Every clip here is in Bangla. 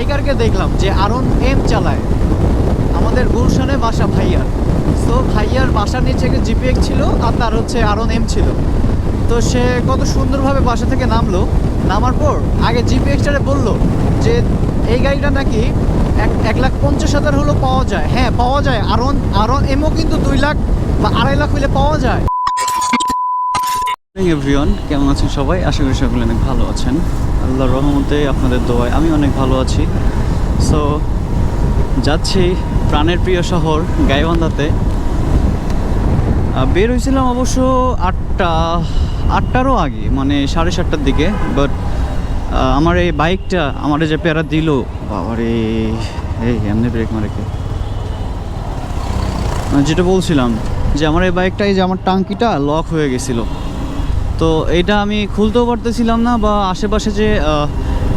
বাইকারকে দেখলাম যে আরন এম চালায়। আমাদের গুলশানে বাসা ভাইয়ার। তো ভাইয়ার বাসার নিচে একটা জিপিএক্স ছিল আর তার হচ্ছে আরন এম ছিল। তো সে কত সুন্দরভাবে বাসা থেকে নামলো। নামার পর আগে জিপিএক্সটারে বলল যে, এই গাড়িটা নাকি এক এক লাখ পঞ্চাশ হাজার হলো পাওয়া যায়। হ্যাঁ পাওয়া যায়। আরন আরন এমও কিন্তু দুই লাখ বা আড়াই লাখ হইলে পাওয়া যায়। এভরিওয়ান কেমন আছেন সবাই? আশা করি সকলে অনেক ভালো আছেন। আল্লাহর রহমতে আপনাদের দোয়ায় আমি অনেক ভালো আছি। সো যাচ্ছি প্রাণের প্রিয় শহর গাইবান্ধাতে। বের হয়েছিলাম অবশ্য আটটা, আটটারও আগে মানে সাড়ে সাতটার দিকে। বাট আমার এই বাইকটা আমার যে প্যারা দিল, বাবারে, এই এমনি ব্রেক মারে কে? মানে যেটা বলছিলাম, যে আমার এই বাইকটা এই যে আমার টাঙ্কিটা লক হয়ে গেছিল। তো এইটা আমি খুলতেও পারতেছিলাম না বা আশেপাশে যে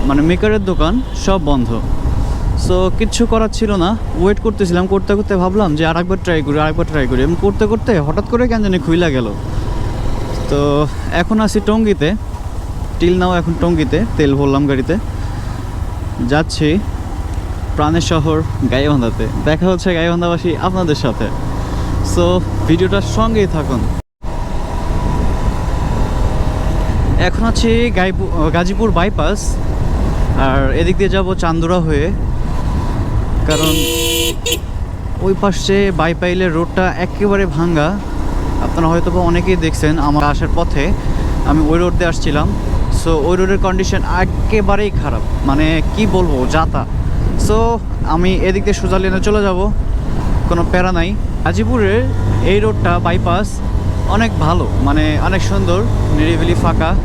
মানে মেকারের দোকান, সব বন্ধ। সো কিচ্ছু করার ছিল না। ওয়েট করতেছিলাম, করতে করতে ভাবলাম যে আরেকবার ট্রাই করি, আরেকবার ট্রাই করি। এবং করতে করতে হঠাৎ করে কেন জানি খুইলা গেল। তো, এখন আছি টঙ্গিতে। টিল নাও এখন টঙ্গিতে, তেল ভরলাম গাড়িতে। যাচ্ছি প্রাণের শহর গাইবান্ধাতে। দেখা হচ্ছে গাইবান্ধাবাসী আপনাদের সাথে। সো ভিডিওটার সঙ্গেই থাকুন। এখন আছি গাজীপুর বাইপাস আর এদিক দিয়ে যাব চান্দুরা হয়ে। কারণ ওই পাশে বাইপাইলের রোডটা একেবারে ভাঙ্গা। আপনারা হয়তো অনেকেই দেখছেন আমার আসার পথে। আমি ওই রোড দিয়ে আসছিলাম। সো ওই রোডের কন্ডিশন একেবারেই খারাপ। মানে কি বলব, যাতা। সো আমি এদিক দিয়ে সোজা চলে যাব। কোনো প্যারা নাই। গাজীপুরের এই রোডটা বাইপাস অনেক ভালো মানে অনেক সুন্দর, নিরিবিলি, ফাঁকা,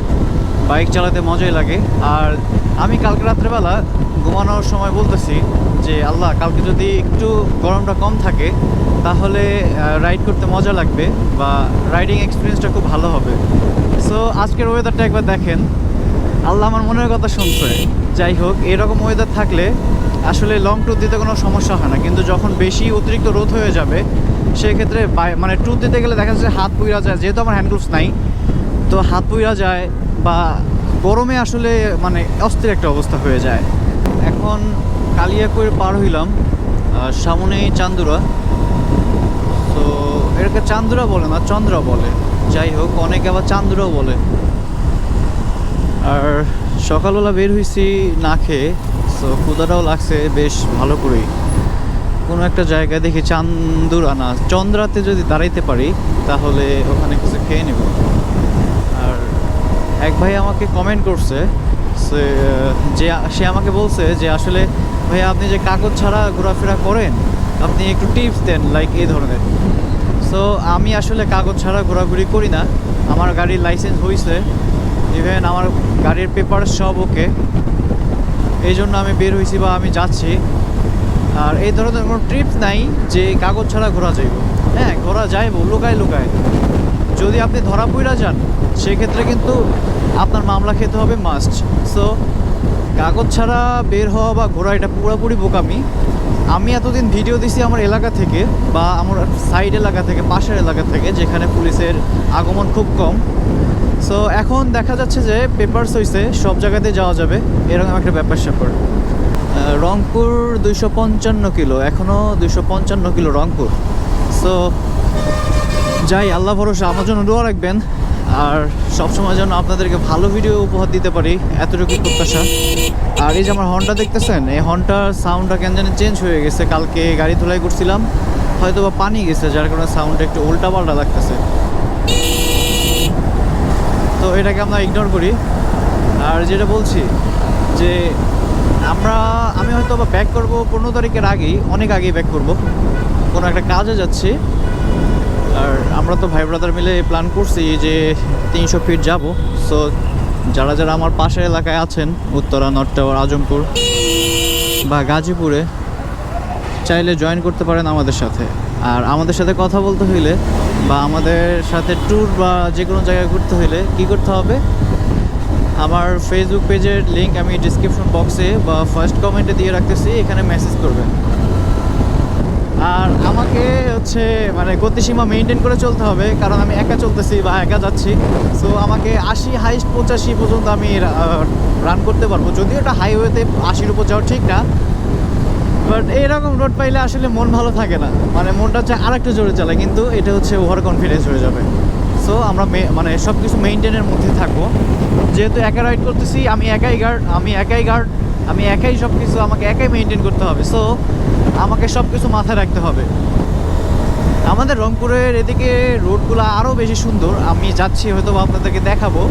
বাইক চালাতে মজাই লাগে। আর আমি কালকে রাত্রেবেলা ঘুমানোর সময় বলতেছি যে, আল্লাহ, কালকে যদি একটু গরমটা কম থাকে, তাহলে রাইড করতে মজা লাগবে বা রাইডিং এক্সপিরিয়েন্সটা খুব ভালো হবে। সো আজকের ওয়েদারটা একবার দেখেন। আল্লাহ আমার মনের কথা শুনছে। যাই হোক, এরকম ওয়েদার থাকলে আসলে লং ট্যুর দিতে কোনো সমস্যা হয় না। কিন্তু যখন বেশি অতিরিক্ত রোদ হয়ে যাবে সেক্ষেত্রে মানে ট্যুর দিতে গেলে দেখা যাচ্ছে হাত পুইরা যায়, যেহেতু আমার হ্যান্ড গ্লোভস নাই, তো হাত পুইরা যায় বা গরমে আসলে মানে অস্থির একটা অবস্থা হয়ে যায়। এখন কালিয়াকৈর পার হইলাম সামনেই চান্দুরা। তো এটাকে চান্দুরা বলে না, চন্দ্রা বলে। যাই হোক, অনেকে আবার চান্দুরাও বলে। আর সকালবেলা বের হয়েছি না খেয়ে তো ক্ষুদাটাও লাগছে বেশ ভালো করেই। কোনো একটা জায়গায় দেখি চান্দুরা না চন্দ্রাতে যদি দাঁড়াইতে পারি, তাহলে ওখানে কিছু খেয়ে নেব। আর এক ভাই আমাকে কমেন্ট করছে যে, সে আমাকে বলছে যে, আসলে ভাই আপনি যে কাগজ ছাড়া ঘোরাফেরা করেন, আপনি একটু টিপস দেন লাইক এই ধরনের। সো আমি আসলে কাগজ ছাড়া ঘোরাঘুরি করি না। আমার গাড়ির লাইসেন্স হয়েছে ইভেন আমার গাড়ির পেপার সব ওকে এই জন্য আমি বের হয়েছি বা আমি যাচ্ছি। আর এই ধরনের কোনো ট্রিপ নাই যে কাগজ ছাড়া ঘোরা যাইব। হ্যাঁ ঘোরা যাইব, লুকায় লুকায়। যদি আপনি ধরা পইরা যান, সেক্ষেত্রে কিন্তু আপনার মামলা খেতে হবে মাস্ট সো কাগজ ছাড়া বের হওয়া বা ঘোরা এটা পুরোপুরি বোকামি। আমি এতদিন ভিডিও দিছি আমার এলাকা থেকে বা আমার সাইড এলাকা থেকে, পাশের এলাকা থেকে, যেখানে পুলিশের আগমন খুব কম। সো এখন দেখা যাচ্ছে যে পেপারস হইছে, সব জায়গাতে যাওয়া যাবে। এরকম একটা ব্যাপার স্যাপার রংপুর দুইশো পঞ্চান্ন কিলো এখনও দুইশো পঞ্চান্ন কিলো রংপুর। সো যাই, আল্লাহ ভরসা, আমার জন্য দোয়া রাখবেন। আর সবসময় যেন আপনাদেরকে ভালো ভিডিও উপহার দিতে পারি, এতটুকু প্রত্যাশা। আর এই যে আমার হর্নটা দেখতেছেন, এই হর্নটার সাউন্ডটা কেন জানি চেঞ্জ হয়ে গেছে। কালকে গাড়ি ধুলাই করছিলাম হয়তো বা পানি গেছে, যার কারণে সাউন্ডটা একটু উল্টা পাল্টা লাগতেছে। তো এটাকে আমরা ইগনোর করি। আর যেটা বলছি, যে আমরা, আমি হয়তো বা ব্যাক করব পনেরো তারিখের আগেই, অনেক আগেই ব্যাক করব। কোনো একটা কাজে যাচ্ছি। আর আমরা তো ভাই ব্রাদার মিলে প্ল্যান করছি যে তিনশো ফিট যাব। সো যারা যারা আমার পাশের এলাকায় আছেন, উত্তরা নর্থ আজমপুর বা গাজীপুরে, চাইলে জয়েন করতে পারেন আমাদের সাথে। আর আমাদের সাথে কথা বলতে হইলে বা আমাদের সাথে ট্যুর বা যে কোনো জায়গায় ঘুরতে হইলে কি করতে হবে? আমার ফেসবুক পেজের লিঙ্ক আমি ডিসক্রিপশন বক্সে বা ফার্স্ট কমেন্টে দিয়ে রাখতেছি, এখানে মেসেজ করবেন। আর আমাকে হচ্ছে মানে গতিসীমা মেনটেন করে চলতে হবে, কারণ আমি একা চলতেছি বা একা যাচ্ছি। সো আমাকে আশি হাইস্ট পঁচাশি পর্যন্ত আমি রান করতে পারব। যদিও এটা হাইওয়েতে আশির উপর যাওয়া ঠিক না বাট এইরকম রোড পাইলে আসলে মন ভালো থাকে না। মানে মনটা হচ্ছে আর একটু জোরে চালায়, কিন্তু এটা হচ্ছে ওভার কনফিডেন্স হয়ে যাবে। সো আমরা মানে সব কিছু মেনটেনের মধ্যে থাকব। যেহেতু একা রাইড করতেছি, আমি একাই গার্ড আমি একাই গার্ড আমি একাই সব কিছু আমাকে একাই মেনটেন করতে হবে। সো আমাকে সব কিছু মাথায় রাখতে হবে। আমাদের রংপুরের এদিকে রোডগুলো আরও বেশি সুন্দর। আমি যাচ্ছি হয়তো আপনাদেরকে দেখাবো।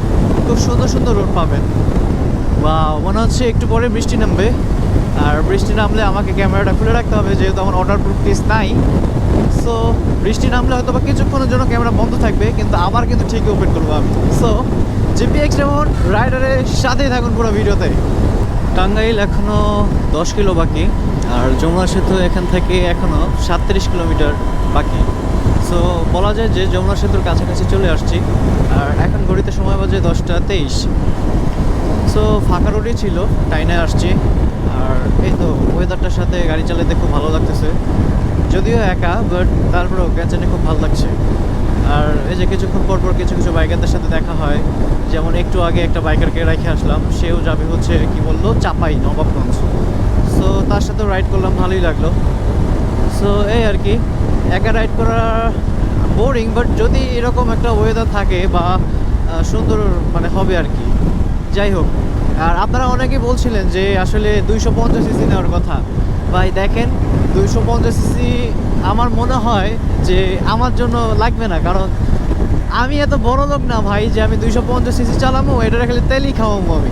খুব সুন্দর সুন্দর রোড পাবেন। বা মনে হচ্ছে একটু পরে বৃষ্টি নামবে। আর বৃষ্টি নামলে আমাকে ক্যামেরাটা খুলে রাখতে হবে, যেহেতু আমার অর্ডার প্রুফ পিস নাই। সো বৃষ্টি নামলে হয়তো বা কিছুক্ষণের জন্য ক্যামেরা বন্ধ থাকবে, কিন্তু আবার কিন্তু ঠিকই ওপেন করব আমি। সো জিপি যেমন রাইডারের সাথেই থাকুন পুরো ভিডিওতে। টাঙ্গাইল এখনও দশ কিলো বাকি, আর যমুনা সেতু এখান থেকে এখনও সাতত্রিশ কিলোমিটার বাকি। সো বলা যায় যে যমুনা সেতুর কাছাকাছি চলে আসছি, আর এখন ঘড়িতে সময় বাজে দশটা তেইশ। সো ফাঁকা রোডই ছিল, টাইনে আসছি, আর এই তো ওয়েদারটার সাথে গাড়ি চালাতে খুব ভালো লাগতেছে। যদিও একা বাট তারপরেও গ্যাচানে খুব ভালো লাগছে। আর এই যে কিছুক্ষণ পর পর কিছু কিছু বাইকারদের সাথে দেখা হয়, যেমন একটু আগে একটা বাইকারকে রেখে আসলাম, সেও যাবে হচ্ছে কি বলল, চাপাই, নবাবগঞ্জ। সো তার সাথে রাইড করলাম, ভালোই লাগল। সো এই আর কি, একা রাইড করা বোরিং বাট যদি এরকম একটা ওয়েদার থাকে বা সুন্দর মানে হবে আর কি। যাই হোক, আর আপনারা অনেকেই বলছিলেন যে আসলে দুইশো পঞ্চাশ সিসি নেওয়ার কথা। ভাই, দেখেন দুইশো পঞ্চাশ সিসি আমার মনে হয় যে আমার জন্য লাগবে না, কারণ আমি এত বড় লোক না ভাই যে আমি দুইশো পঞ্চাশ সিসি চালামো এটা খালি তেলই খাওয়াবো আমি।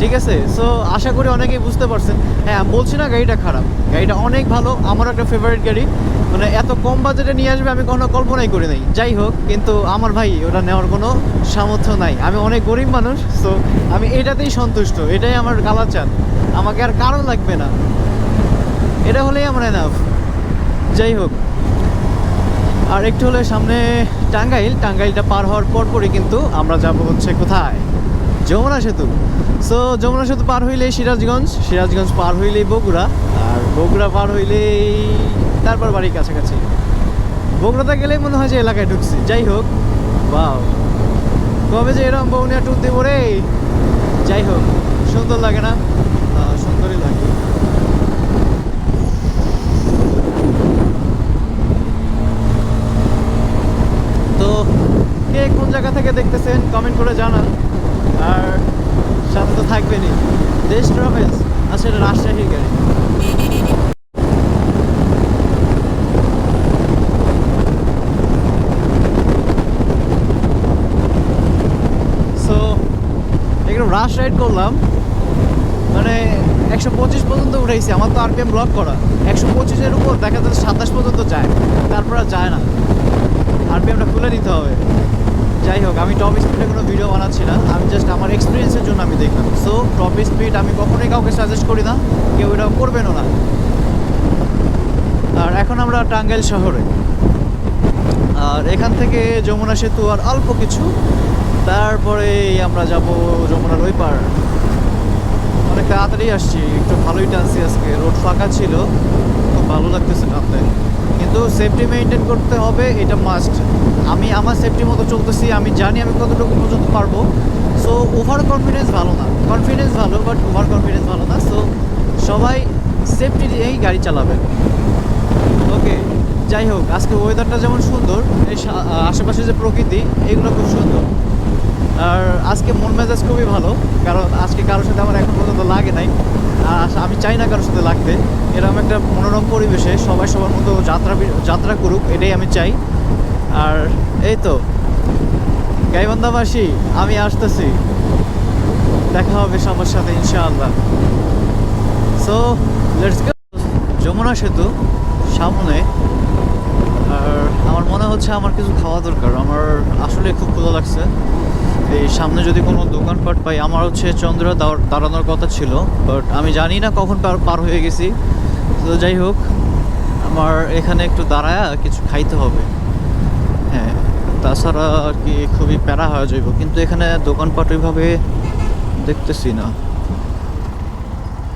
ঠিক আছে? সো আশা করি অনেকেই বুঝতে পারছেন। হ্যাঁ বলছি না গাড়িটা খারাপ। গাড়িটা অনেক ভালো আমার একটা ফেভারিট গাড়ি। মানে এত কম বাজেটে নিয়ে আসবে আমি কোনো কল্পনাই করি নাই। যাই হোক, কিন্তু আমার ভাই ওটা নেওয়ার কোনো সামর্থ্য নাই। আমি অনেক গরিব মানুষ সো আমি এটাতেই সন্তুষ্ট, এটাই আমার গালা চান আমাকে আর কারণ লাগবে না। এটা হলেই আমার এনাফ যাই হোক। আর একটু হলে সামনে টাঙ্গাইল। টাঙ্গাইলটা পার হওয়ার পরপরই কিন্তু আমরা যাব হচ্ছে কোথায়? যমুনা সেতু। সো যমুনা সেতু পার হইলেই সিরাজগঞ্জ সিরাজগঞ্জ পার হইলেই বগুড়া, আর বগুড়া পার হইলেই তারপর বাড়ির কাছাকাছি। বগুড়াতে গেলেই মনে হয় যে এলাকায় ঢুকছি। যাই হোক বাও কবে যে এরকম বৌনিয়া টুর দেবো রে? যাই হোক, সুন্দর লাগে না আহ, সুন্দরই লাগে তো কে কোন জায়গা থেকে দেখতেছেন কমেন্ট করে জানান। আর সাথে তো থাকবেনই। দেশ ট্রাভেলস এটা রাজশাহী গাড়ি। সো একটু রাশ রাইড করলাম। মানে একশো পঁচিশ পর্যন্ত উঠাইছি আমার তো আরপিএম ব্লক করা। একশো পঁচিশের উপর দেখা যাচ্ছে সাতাশ পর্যন্ত যায়, তারপর আর যায় না। আরপিএমটা খুলে নিতে হবে। যাই হোক, আমি টপ স্পিডে কোনো ভিডিও বানাচ্ছি না। আমি জাস্ট আমার এক্সপিরিয়েন্সের জন্য আমি দেখলাম। সো টপ স্পিড আমি কখনোই কাউকে সাজেস্ট করি না। কেউ এটা করবেনও না। আর এখন আমরা টাঙ্গাইল শহরে। আর এখান থেকে যমুনা সেতু আর অল্প কিছু। তারপরে আমরা যাব যমুনার ওই পার অনেক তাড়াতাড়ি আসছি। একটু ভালোই টানছি আজকে। রোড ফাঁকা ছিল। খুব ভালো লাগতেছে টানতে। কিন্তু সেফটি মেনটেন করতে হবে, এটা মাস্ট আমি আমার সেফটি মতো চলতেছি, আমি জানি আমি কতটুকু পর্যন্ত পারব। সো ওভার কনফিডেন্স ভালো না। কনফিডেন্স ভালো বাট ওভার কনফিডেন্স ভালো না। সো সবাই সেফটি দিয়েই গাড়ি চালাবেন ওকে যাই হোক, আজকে ওয়েদারটা যেমন সুন্দর, এই আশেপাশে যে প্রকৃতি, এগুলো খুব সুন্দর। আর আজকে মন মেজাজ খুবই ভালো, কারণ আজকে কারোর সাথে আমার এখন পর্যন্ত লাগে নাই। আর আমি চাই না কারোর সাথে লাগতে। এরকম একটা মনোরম পরিবেশে সবাই সবার মতো যাত্রা যাত্রা করুক, এটাই আমি চাই। আর এই তো, গাইবান্ধাবাসী, আমি আসতেছি। দেখা হবে সবার সাথে, ইনশাআল্লাহ। সো লেটস গো যমুনা সেতু, সামনে। আর আমার মনে হচ্ছে আমার কিছু খাওয়া দরকার। আমার আসলে খুব ক্ষুধা লাগছে। এই সামনে যদি কোনো দোকানপাট পাই, আমার হচ্ছে চন্দ্র দাঁড়ানোর কথা ছিল বাট আমি জানি না কখন পার হয়ে গেছি। তো যাই হোক, আমার এখানে একটু দাঁড়ায় কিছু খাইতে হবে। হ্যাঁ তাছাড়া আর কি খুবই প্যারা হয়ে যাইব, কিন্তু এখানে দোকানপাট ওইভাবে দেখতেছি না।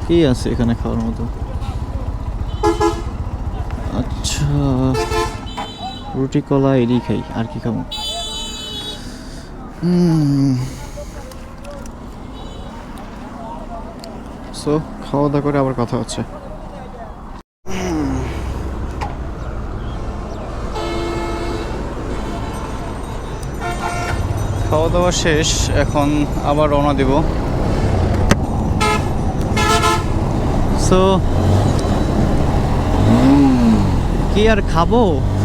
কি আছে এখানে খাওয়ার মতো? আচ্ছা রুটি, কলা এরই খাই, আর কি খাব? সো খাওয়া দাওয়া করে আবার কথা হচ্ছে। খাওয়া দাওয়া শেষ, এখন আবার রওনা দেব। সো কি আর খাব?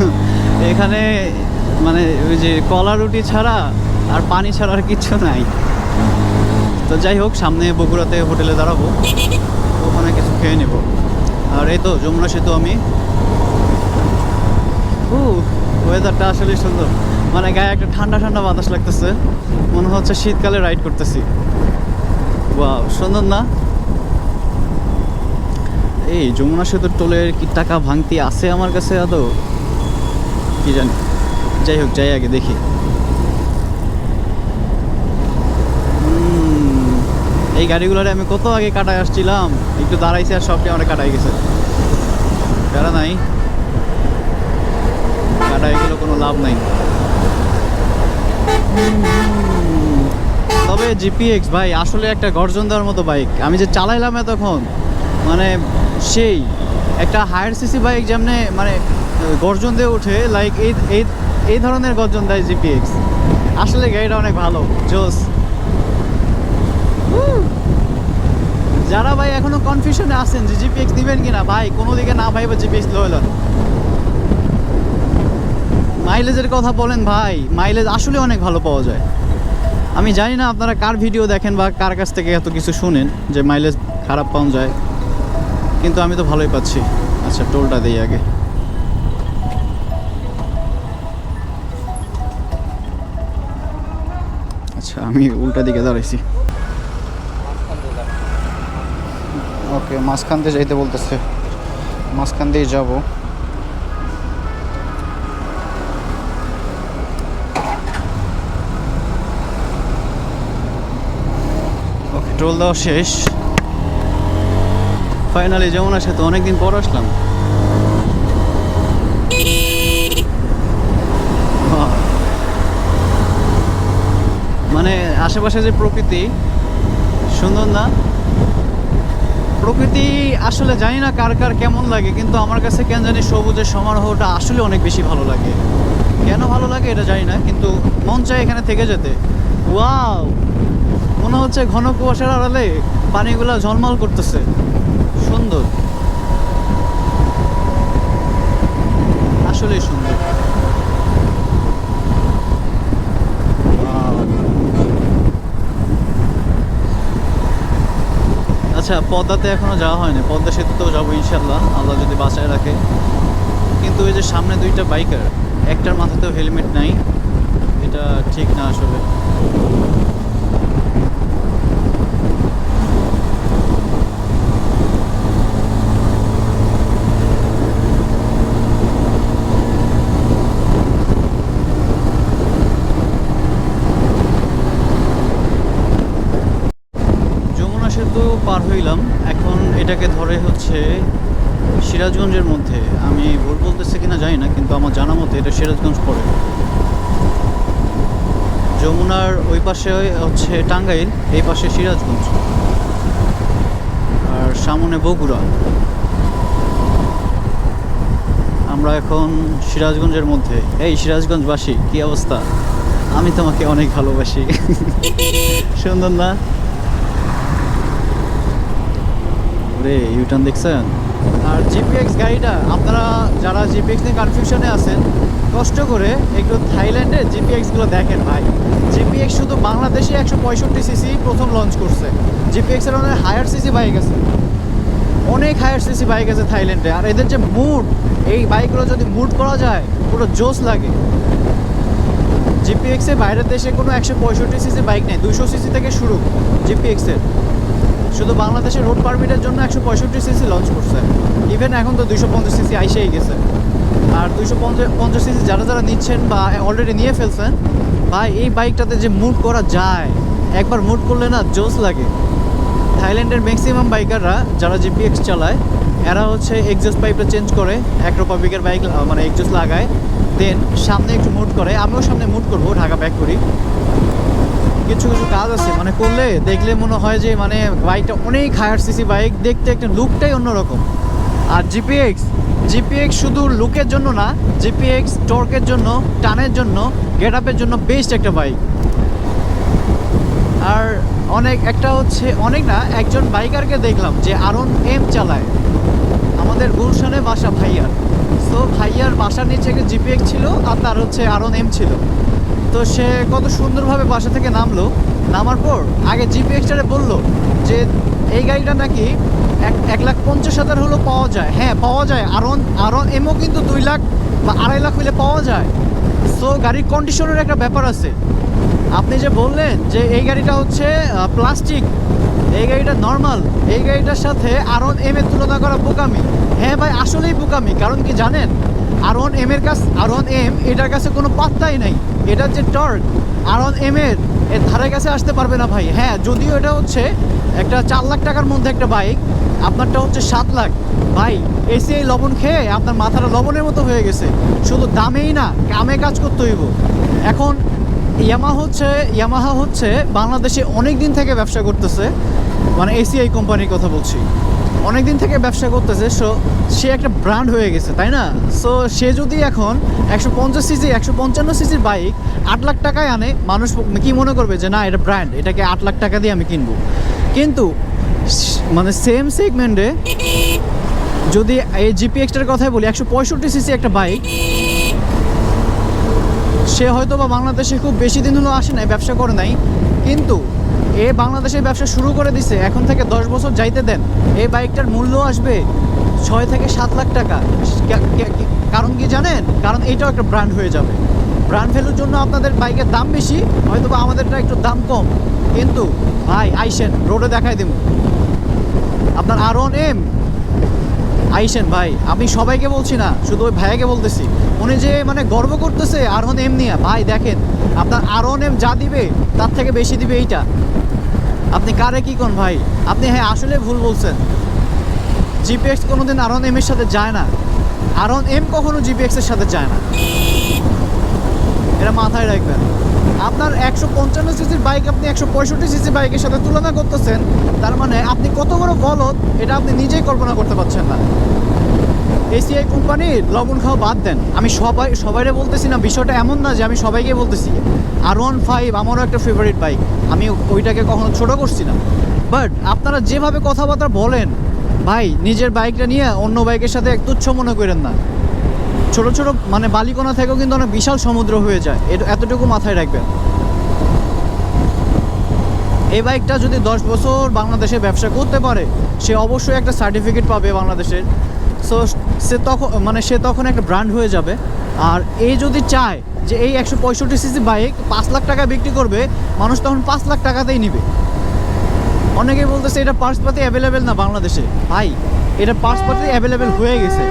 এখানে মানে ওই যে কলা রুটি ছাড়া আর পানি ছাড়া আর কিচ্ছু নাই। তো যাই হোক, সামনে বগুড়াতে হোটেলে দাঁড়াবো। ওখানে কিছু খেয়ে নেব। আর এই তো, যমুনা সেতু আমি। ও ওয়েদারটা আসলে সুন্দর। মানে গায়ে একটা ঠান্ডা ঠান্ডা বাতাস লাগতেছে। মনে হচ্ছে শীতকালে রাইড করতেছি। বাহ সুন্দর না? এই যমুনা সেতুর টোলের কি টাকা ভাঙতি আছে আমার কাছে আদৌ? কি জানি। যাই হোক, যাই আগে দেখি উম, এই গাড়িগুলোরে আমি কত আগে কাটায় আসছিলাম? একটু দাঁড়াইছে আর সবটি আমার কাটাই গেছে। বেড়া নাই কাটাই গেলে কোনো লাভ নাই। তবে জিপিএক্স ভাই, আসলে একটা গর্জন দেওয়ার মতো বাইক। আমি যে চালাইলাম এতক্ষণ মানে সেই একটা হায়ার সিসি বাইক যেমনে মানে গর্জন দিয়ে ওঠে লাইক এই এই এই ধরনের গর্জন দেয় জিপিএক্স আসলে গাড়িটা অনেক ভালো, জোস। যারা ভাই এখনও কনফিউশনে আছেন যে জিপিএক্স দিবেন কিনা, ভাই, কোনো দিকে না ভাই বা জিপিএক্স লইলেন মাইলেজের কথা বলেন ভাই মাইলেজ আসলে অনেক ভালো পাওয়া যায়। আমি জানি না আপনারা কার ভিডিও দেখেন বা কার কাছ থেকে এত কিছু শুনেন যে মাইলেজ খারাপ পাওয়া যায়, কিন্তু আমি তো ভালোই পাচ্ছি। আচ্ছা টোলটা দিই আগে। আচ্ছা আমি উল্টা দিকে দাঁড়াইছি। ওকে মাঝখান দিয়ে যাইতে বলতেছে। মাঝখান দিয়ে যাব। ওকে, টোল দেওয়া শেষ। ফাইনালি যেমন আসে তো অনেকদিন পর আসলাম। মানে আশেপাশে যে প্রকৃতি, সুন্দর না? প্রকৃতি আসলে জানি না কার কার কেমন লাগে, কিন্তু আমার কাছে কেন জানি সবুজের সমারোহটা আসলে অনেক বেশি ভালো লাগে। কেন ভালো লাগে এটা জানি না, কিন্তু মন চায় এখানে থেকে যেতে। ওয়াও! মনে হচ্ছে ঘন কুয়াশার আড়ালে পানিগুলো ঝলমল করতেছে। সুন্দর। আসলেই সুন্দর। আচ্ছা পদ্মাতে এখনও যাওয়া হয়নি। পদ্মা তো যাব ইনশাল্লাহ আল্লাহ যদি বাঁচায় রাখে। কিন্তু ওই যে সামনে দুইটা বাইকার একটার মাথাতেও হেলমেট নাই। এটা ঠিক না আসলে যমুনা সেতু পার হইলাম এখন ধরে হচ্ছে সিরাজগঞ্জের মধ্যে। আমি ভুল বলতেছি কিনা জানি না, কিন্তু আমার জানা মতে এটা সিরাজগঞ্জ পড়ে। যমুনার ওই পাশে হচ্ছে টাঙ্গাইল, এই পাশে সিরাজগঞ্জ। আর সামনে বগুড়া। আমরা এখন সিরাজগঞ্জের মধ্যে। এই সিরাজগঞ্জবাসী, কি অবস্থা? আমি তোমাকে অনেক ভালোবাসি। সুন্দর না? রে ইউটার্ন দেখছেন? আর জিপিএক্স গাড়িটা, আপনারা যারা জিপিএক্স নিয়ে কনফিউশনে আছেন, কষ্ট করে একটু থাইল্যান্ডের জিপিএক্সগুলো দেখেন ভাই। জিপিএক্স শুধু বাংলাদেশে একশো পঁয়ষট্টি সিসি প্রথম লঞ্চ করছে। জিপিএক্স এর অনেক হায়ার সিসি বাইক আছে অনেক হায়ার সিসি বাইক আছে থাইল্যান্ডে। আর এদের যে মুড এই বাইকগুলো যদি মুড করা যায়, পুরো জোস লাগে। জিপিএক্সে বাইরের দেশে কোনো একশো পঁয়ষট্টি সিসি বাইক নেই। দুশো সিসি থেকে শুরু জিপিএক্সের শুধু বাংলাদেশের রোড পারমিটের জন্য একশো পঁয়ষট্টি সিসি লঞ্চ করছে। ইভেন এখন তো দুইশো পঞ্চাশ সিসি আইসেই গেছে। আর দুইশো পঞ্চাশ সিসি যারা যারা নিচ্ছেন বা অলরেডি নিয়ে ফেলছেন, ভাই, এই বাইকটাতে যে মুড করা যায়, একবার মুড করলে না জোস লাগে। থাইল্যান্ডের ম্যাক্সিমাম বাইকাররা যারা জিপিএক্স চালায়, এরা হচ্ছে এক্সজস্ট পাইপটা চেঞ্জ করে এক রিপাবলিকের বাইক মানে এক্সজস্ট লাগায় দেন সামনে একটু মুড করে, আমিও সামনে মুড করব, ঢাকা ব্যাক করি। কিছু কিছু কাজ আছে মানে করলে দেখলে মনে হয় যে মানে বাইকটা অনেক হায়ার সিসি বাইক দেখতে একটা লুকটাই অন্যরকম। আর জিপিএক্স জিপিএক্স শুধু লুকের জন্য না জিপিএক্স টর্কের জন্য, টানের জন্য গেট আপের জন্য বেস্ট একটা বাইক আর অনেক, একটা হচ্ছে অনেক না, একজন বাইকারকে দেখলাম যে আরন এম চালায়। আমাদের গুলশানে বাসা ভাইয়ার। তো ভাইয়ার বাসার নিচে একটা জিপিএক্স ছিল আর তার হচ্ছে আরন এম ছিল। তো সে কত সুন্দরভাবে বাসা থেকে নামলো। নামার পর আগে জিপিএক্সটারে বলল যে, এই গাড়িটা নাকি এক এক লাখ পঞ্চাশ হাজার হলেও পাওয়া যায়। হ্যাঁ পাওয়া যায়। আরন আরন এমও কিন্তু দুই লাখ বা আড়াই লাখ হলে পাওয়া যায়। সো গাড়ির কন্ডিশনের একটা ব্যাপার আছে। আপনি যে বললেন যে, এই গাড়িটা হচ্ছে প্লাস্টিক এই গাড়িটা নর্মাল এই গাড়িটার সাথে আরন এম এর তুলনা করা বোকামি। হ্যাঁ ভাই, আসলেই বোকামি, কারণ কি জানেন? আরন এম এর কাছ আরন এম এটার কাছে কোনো পাত্তাই নাই। এটার যে টর্ক আরন এম এর এর ধারে কাছে আসতে পারবে না ভাই। হ্যাঁ যদিও এটা হচ্ছে একটা চার লাখ টাকার মধ্যে একটা বাইক আপনারটা হচ্ছে সাত লাখ। ভাই এসি এই লবণ খেয়ে আপনার মাথাটা লবণের মতো হয়ে গেছে। শুধু দামেই না, কামে কাজ করতে হইব। এখন ইয়ামাহা হচ্ছে ইয়ামাহা হচ্ছে বাংলাদেশে অনেক দিন থেকে ব্যবসা করতেছে। মানে এসিআই কোম্পানির কথা বলছি। অনেক দিন থেকে ব্যবসা করতেছে সো সে একটা ব্র্যান্ড হয়ে গেছে, তাই না? সো সে যদি এখন একশো পঞ্চাশ সিসি, একশো পঞ্চান্ন সিসির বাইক আট লাখ টাকায় আনে, মানুষ কি মনে করবে যে, না, এটা ব্র্যান্ড এটাকে আট লাখ টাকা দিয়ে আমি কিনবো? কিন্তু মানে সেম সেগমেন্টে যদি এই জিপি এক্সটার কথাই বলি, একশো পঁয়ষট্টি সিসি একটা বাইক সে হয়তো বা বাংলাদেশে খুব বেশি দিন হলো আসে নাই, ব্যবসা করে নাই। কিন্তু এ বাংলাদেশে ব্যবসা শুরু করে দিছে, এখন থেকে দশ বছর যাইতে দেন। এই বাইকটার মূল্য আসবে ছয় থেকে সাত লাখ টাকা। কারণ কি জানেন? কারণ এইটাও একটা ব্র্যান্ড হয়ে যাবে। ব্র্যান্ড ভ্যালুর জন্য আপনাদের বাইকের দাম বেশি হয়তো বা আমাদেরটা একটু দাম কম। কিন্তু, ভাই, আইসেন রোডে দেখাই দেবো আপনার আর ওয়ান এম আইসেন ভাই, আমি সবাইকে বলছি না, শুধু ওই ভাইয়াকে বলতেছি। উনি যে মানে গর্ব করতেছে আর ওন এম নিয়ে। ভাই, দেখেন, আপনার আর ওন এম যা দিবে, তার থেকে বেশি দিবে এইটা। আপনি কারে কি কোন ভাই? আপনি হ্যাঁ আসলে ভুল বলছেন। জিপিএক্স কোনোদিন আর ওন এম সাথে যায় না। আর ওন এম কখনো জিপিএক্সের সাথে যায় না। এটা মাথায় রাখবেন। আপনার একশো পঞ্চান্ন সিসির বাইক আপনি একশো পঁয়ষট্টি সিসি বাইকের সাথে তুলনা করতেছেন, তার মানে আপনি কত বড় বলদ এটা আপনি নিজেই কল্পনা করতে পারছেন না। এসিআই কোম্পানির লবণ খাওয়া বাদ দেন। আমি সবাই সবাইরে বলতেছি না, বিষয়টা এমন না যে আমি সবাইকে বলতেছি। আর ওয়ান ফাইভ আমারও একটা ফেভারিট বাইক আমি ওইটাকে কখনো ছোট করছি না। বাট আপনারা যেভাবে কথাবার্তা বলেন, ভাই, নিজের বাইকটা নিয়ে অন্য বাইকের সাথে তুচ্ছ মনে করেন না। ছোট ছোট মানে বালিকোনা থেকেও কিন্তু অনেক বিশাল সমুদ্র হয়ে যায়। এট- এতটুকু মাথায় রাখবেন। এই বাইকটা যদি দশ বছর বাংলাদেশে ব্যবসা করতে পারে, সে অবশ্যই একটা সার্টিফিকেট পাবে বাংলাদেশের সো সে তখন মানে সে তখন একটা ব্র্যান্ড হয়ে যাবে। আর এই যদি চায় যে এই একশো পঁয়ষট্টি সিসি বাইক পাঁচ লাখ টাকা বিক্রি করবে, মানুষ তখন পাঁচ লাখ টাকাতেই নিবে। অনেকেই বলতেছে এটা পার্স পাতি অ্যাভেলেবেল না বাংলাদেশে। ভাই এটা পাতি অ্যাভেলেবেল হয়ে গেছে।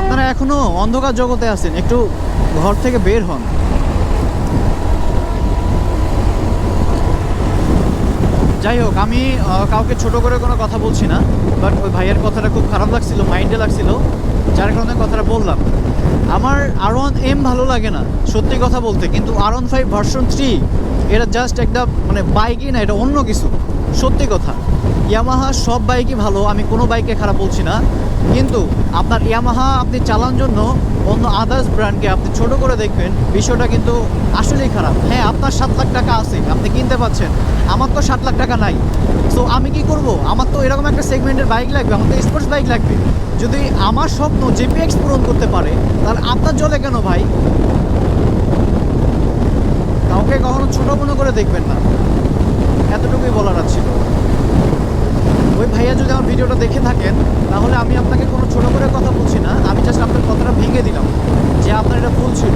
আপনারা এখনও অন্ধকার জগতে আছেন, একটু ঘর থেকে বের হন। যাই হোক, আমি কাউকে ছোট করে কোনো কথা বলছি না বাট ওই ভাইয়ের কথাটা খুব খারাপ লাগছিল মাইন্ডে লাগছিল, যার কারণে কথাটা বললাম। আমার আর ওয়ান এম ভালো লাগে না, সত্যি কথা বলতে, কিন্তু আর ওয়ান ফাইভ ভার্সন থ্রি এটা জাস্ট একটা মানে বাইকই না, এটা অন্য কিছু, সত্যি কথা। ইয়ামাহা সব বাইকই ভালো, আমি কোনো বাইকে খারাপ বলছি না। কিন্তু আপনার ইয়ামাহা আপনি চালান জন্য অন্য আদার্স ব্র্যান্ডকে আপনি ছোট করে দেখবেন, বিষয়টা কিন্তু আসলেই খারাপ। হ্যাঁ আপনার সাত লাখ টাকা আছে, আপনি কিনতে পাচ্ছেন, আমার তো সাত লাখ টাকা নাই। সো আমি কি করব? আমার তো এরকম একটা সেগমেন্টের বাইক লাগবে, আমার তো স্পোর্টস বাইক লাগবে। যদি আমার স্বপ্ন জিপিএক্স পূরণ করতে পারে, তাহলে আপনার জলে কেন ভাই? কাউকে কখনো ছোট মনে করে দেখবেন না। এতটুকুই বলার ছিল ওই ভাইয়া যদি আমার ভিডিওটা দেখে থাকেন, তাহলে আমি আপনাকে কোনো ছোটো করে কথা বলছি না। আমি জাস্ট আপনার কথাটা ভেঙে দিলাম যে আপনার এটা ভুল ছিল।